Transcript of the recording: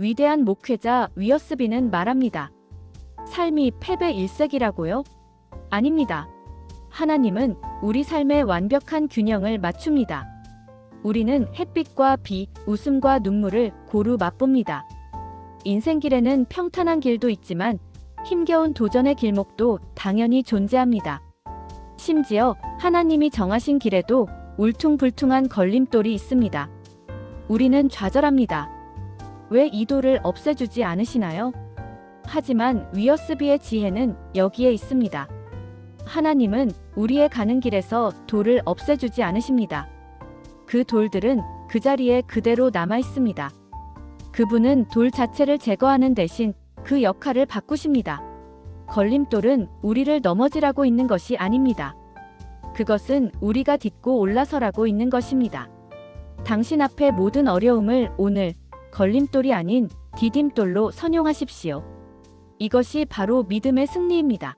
위대한 목회자 위어스비는 말합니다. 삶이 패배 일색이라고요? 아닙니다. 하나님은 우리 삶의 완벽한 균형을 맞춥니다. 우리는 햇빛과 비, 웃음과 눈물을 고루 맛봅니다. 인생길에는 평탄한 길도 있지만 힘겨운 도전의 길목도 당연히 존재합니다. 심지어 하나님이 정하신 길에도 울퉁불퉁한 걸림돌이 있습니다. 우리는 좌절합니다. 왜 이 돌을 없애주지 않으시나요? 하지만 위어스비의 지혜는 여기에 있습니다. 하나님은 우리의 가는 길에서 돌을 없애주지 않으십니다. 그 돌들은 그 자리에 그대로 남아 있습니다. 그분은 돌 자체를 제거하는 대신 그 역할을 바꾸십니다. 걸림돌은 우리를 넘어지라고 있는 것이 아닙니다. 그것은 우리가 딛고 올라서라고 있는 것입니다. 당신 앞에 모든 어려움을 오늘 걸림돌이 아닌 디딤돌로 선용하십시오. 이것이 바로 믿음의 승리입니다.